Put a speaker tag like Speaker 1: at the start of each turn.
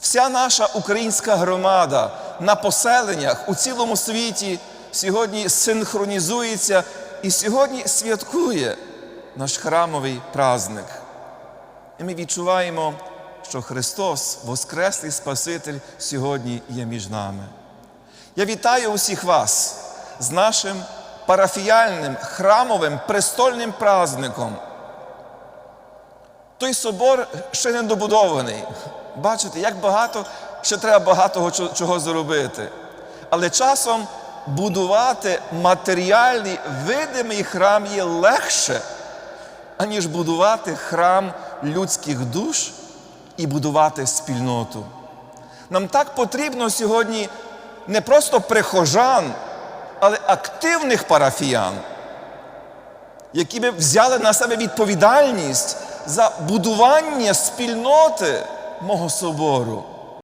Speaker 1: Вся наша українська громада на поселеннях у цілому світі сьогодні синхронізується і сьогодні святкує наш храмовий праздник. І ми відчуваємо, що Христос, Воскреслий Спаситель, сьогодні є між нами. Я вітаю усіх вас з нашим парафіяльним, храмовим, престольним праздником. Той собор ще не добудований. Бачите, як багато ще треба багато чого- зробити. Але часом будувати матеріальний, видимий храм є легше, аніж будувати храм людських душ і будувати спільноту. Нам так потрібно сьогодні не просто прихожан, але активних парафіян, які би взяли на себе відповідальність за будування спільноти мого собору.